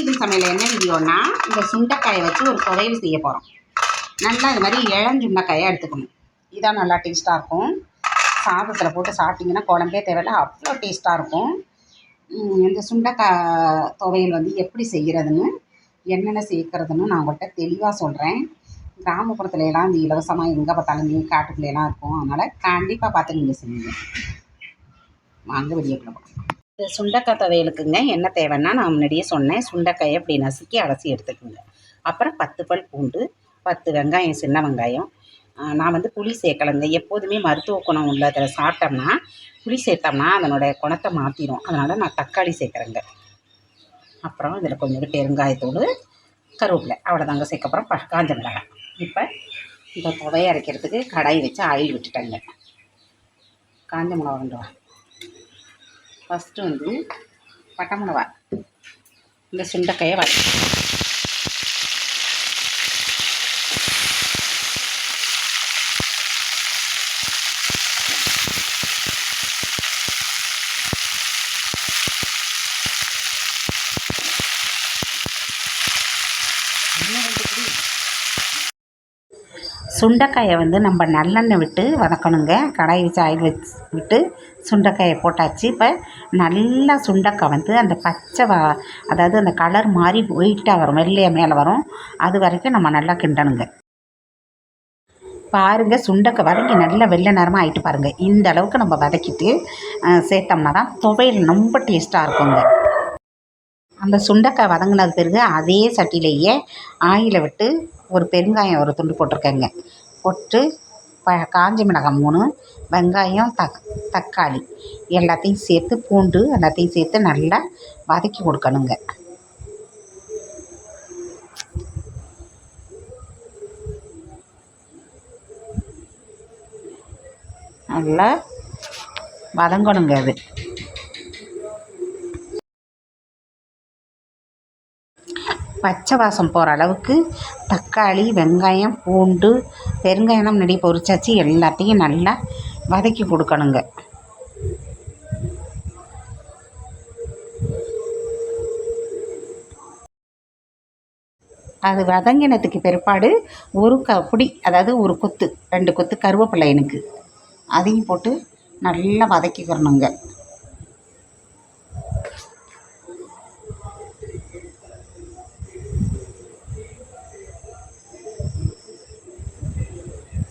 வீட்டு சமையல் என்ன வீடியோனா இந்த சுண்டைக்காயை வச்சு ஒரு துவையல் செய்ய போகிறோம் நல்லா இது மாதிரி இளஞ்சுண்டைக்காயை எடுத்துக்கணும். இதான் நல்லா டேஸ்ட்டாக இருக்கும். சாதத்தில் போட்டு சாப்பிட்டிங்கன்னா குழம்பே தேவையில்ல அவ்வளோ டேஸ்ட்டாக இருக்கும். இந்த சுண்டைக்காய் துவையல் வந்து எப்படி செய்கிறதுன்னு என்னென்ன சேர்க்கறதுன்னு நான் உங்கள்கிட்ட தெளிவாக சொல்கிறேன் கிராமப்புறத்துல எல்லாம் இந்த இலவசமாக எங்கே பார்த்தாலும் நீங்கள் காட்டுக்குள்ளெல்லாம் இருக்கும். அதனால் கண்டிப்பாக பார்த்து நீங்கள் செய்யுங்க. வாங்க வெளியே போகலாம் இந்த சுண்டக்காய் துவையலுக்குங்க என்ன தேவைன்னா நான் முன்னாடியே சொன்னேன். சுண்டைக்காயை அப்படி நசுக்கி அலசி எடுத்துக்கோங்க. அப்புறம் பத்து பல் பூண்டு பத்து வெங்காயம் சின்ன வெங்காயம். நான் வந்து புளி சேர்க்கலைங்க. எப்போதுமே மருத்துவ குணம் உள்ளதில் சாப்பிட்டோம்னா புளி சேர்த்தோம்னா அதனோட குணத்தை மாற்றிடும் அதனால் நான் தக்காளி சேர்க்குறேங்க. அப்புறம் இதில் கொஞ்சம் பெருங்காயத்தோடு கருவேப்பிலை. அவ்வளோதாங்க சேர்க்கப்புறம் ப காஞ்ச மிளகாய். இப்போ இந்த துவையை அரைக்கிறதுக்கு கடாய் வச்சு ஆயில் விட்டுட்டேங்க. காஞ்ச மிளகா கொண்டு வா ஃபஸ்ட்டு வந்து பட்டை மிளகா இந்த சுண்டைக்காயை வர சுண்டைக்காயை வந்து நம்ம நல்லெண்ணெய் விட்டு வதக்கணுங்க. கடாய் வச்சு ஆயில் வச்சு விட்டு சுண்டைக்காயை போட்டாச்சு. இப்போ நல்லா சுண்டைக்காய் வந்து அந்த பச்சை வா அதாவது அந்த கலர் மாதிரி ஒயிட்டாக வரும். வெள்ளையாக மேலே வரும். அது வரைக்கும் நம்ம நல்லா கிண்டணுங்க. பாருங்க சுண்டைக்காய் வதங்கி நல்லா வெள்ளை நேரமாக ஆகிட்டு பாருங்கள் இந்த அளவுக்கு நம்ம வதக்கிட்டு சேர்த்தோம்னா தான் துவையல் ரொம்ப டேஸ்ட்டாக இருக்குங்க. அந்த சுண்டக்காய் வதங்கினது பிறகு அதே சட்டியிலேயே ஆயிலை விட்டு ஒரு பெருங்காயம் ஒரு துண்டு போட்டிருக்கேங்க. போட்டு ப காஞ்ச மிளகாய் மூணு வெங்காயம் தக் தக்காளி எல்லாத்தையும் சேர்த்து பூண்டு எல்லாத்தையும் சேர்த்து நல்லா வதக்கி கொடுக்கணுங்க. நல்லா வதங்கணுங்க அது. பச்சை வாசம் போகிற அளவுக்கு தக்காளி வெங்காயம் பூண்டு பெருங்காயம் முன்னாடி பொரிச்சாச்சு எல்லாத்தையும் நல்லா வதக்கி கொடுக்கணுங்க. அது வதங்கினத்துக்கு பிற்பாடு ஒரு கப்புடி அதாவது ஒரு கொத்து ரெண்டு கொத்து கருவேப்பிலை எனக்கு. அதையும் போட்டு நல்லா வதக்கிக்கிறணுங்க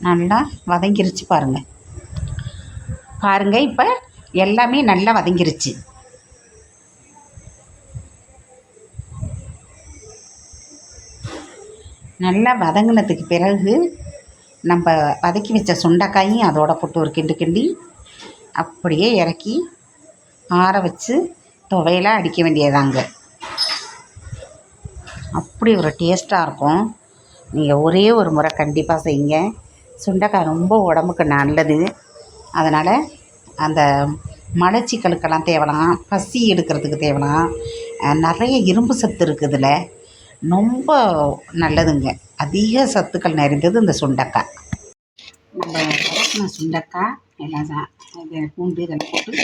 நல்லா வதங்கிருச்சு பாருங்கள் பாருங்கள் இப்போ எல்லாமே நல்லா வதங்கிருச்சு. நல்லா வதங்கினதுக்கு பிறகு நம்ம வதக்கி வச்ச சுண்டைக்காயும் அதோட போட்டு ஒரு கிண்டு கிண்டி அப்படியே இறக்கி ஆற வச்சு துவையலாக அடிக்க வேண்டியதாங்க அப்படி ஒரு டேஸ்ட்டாக இருக்கும். நீங்கள் ஒரே ஒரு முறை கண்டிப்பாக செய்யுங்க. சுண்டைக்காய் ரொம்ப உடம்புக்கு நல்லது. அதனால் அந்த மலச்சிக்கலுக்கெல்லாம் தேவலாம் பசி எடுக்கிறதுக்கு தேவலாம். நிறைய இரும்பு சத்து இருக்குது இதில் ரொம்ப நல்லதுங்க. அதிக சத்துக்கள் நிறைந்தது இந்த சுண்டைக்காய். நம்ம வதக்கின சுண்டைக்காய் எல்லாம் தான் இது பூண்டு இதெல்லாம் போட்டு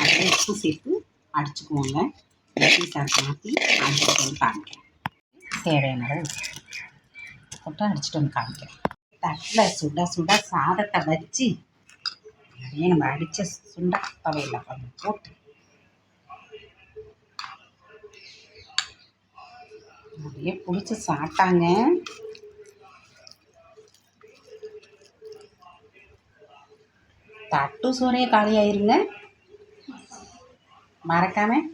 அப்படியே உப்பு சேர்த்து அடிச்சுக்குவோங்க. பீஸாக மாற்றி அடிச்சுட்டு வந்து காமிக்கிறேன். தேவையான போட்டு அடிச்சுட்டு வந்து காமிக்கிறேன். தட்டில் சுட சுட சாதத்தை வச்சு நிறைய நம்ம அடித்த சுண்டை துவையில் கொஞ்சம் போட்டு. நிறைய பிடிச்சி சாப்பிட்டாங்க. தட்டு சோறே காலியாயிருங்க மறக்காமல்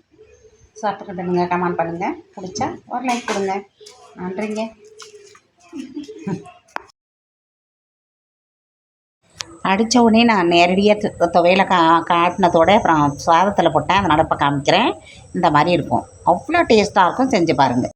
பண்ணுங்க கமெண்ட் பண்ணுங்கள் பிடிச்சா ஒரு லைக் கொடுங்க. நன்றிங்க. அடித்த உடனே நான் நேரடியாக துவையில் கா காட்டினதோட அப்புறம் சாதத்தில் போட்டேன். அதனால் இப்போ காமிக்கிறேன். இந்த மாதிரி இருக்கும். அவ்வளோ டேஸ்ட்டாக இருக்கும். செஞ்சு பாருங்கள்